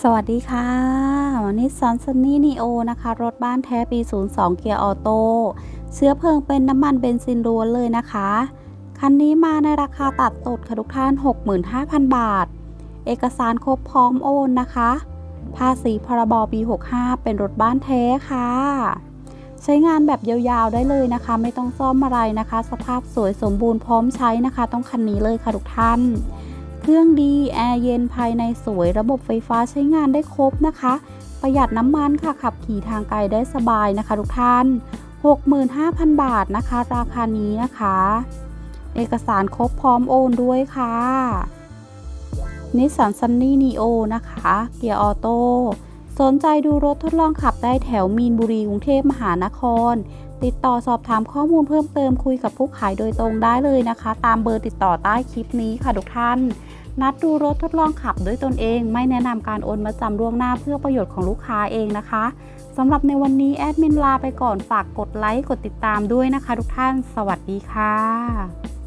สวัสดีค่ะ วันนี้ซันซันนี่นีโอนะคะ รถบ้านแท้ปี 02 เกียร์ออโต้เชื้อเพลิงเป็นน้ำมันเบนซินล้วนเลยนะคะ คันนี้มาในราคาตัดตดค่ะทุกท่าน 65,000 บาท เอกสารครบพร้อมโอนนะคะ ภาษีพรบปี 65 เป็นรถบ้านแท้ค่ะ ใช้งานแบบยาวๆได้เลยนะคะ ไม่ต้องซ่อมอะไรนะคะ สภาพสวยสมบูรณ์พร้อมใช้นะคะ ต้องคันนี้เลยค่ะทุกท่าน เครื่องดีแอร์เย็นภายในสวยระบบไฟฟ้าใช้งานได้ครบนะคะ ประหยัดน้ำมันค่ะขับขี่ทางไกลได้สบายนะคะทุกท่าน 65,000 บาทนะคะ ราคานี้นะคะ เอกสารครบพร้อมโอนด้วยค่ะนิสสันซันนี่นีโอนะคะ เกียร์ออโต้ สนใจดูรถทดลองขับได้แถวมีนบุรีกรุงเทพมหานคร ติดต่อสอบถามข้อมูลเพิ่มเติมคุยกับผู้ขายโดยตรงได้เลยนะคะ ตามเบอร์ติดต่อใต้คลิปนี้ค่ะทุกท่าน นัดดูรถทดลองขับด้วยตนเอง ไม่แนะนำการโอนมาจำล่วงหน้าเพื่อประโยชน์ของลูกค้าเองนะคะสำหรับในวันนี้แอดมินลาไปก่อนฝากกดไลค์กดติดตามด้วยนะคะ ทุกท่าน สวัสดีค่ะ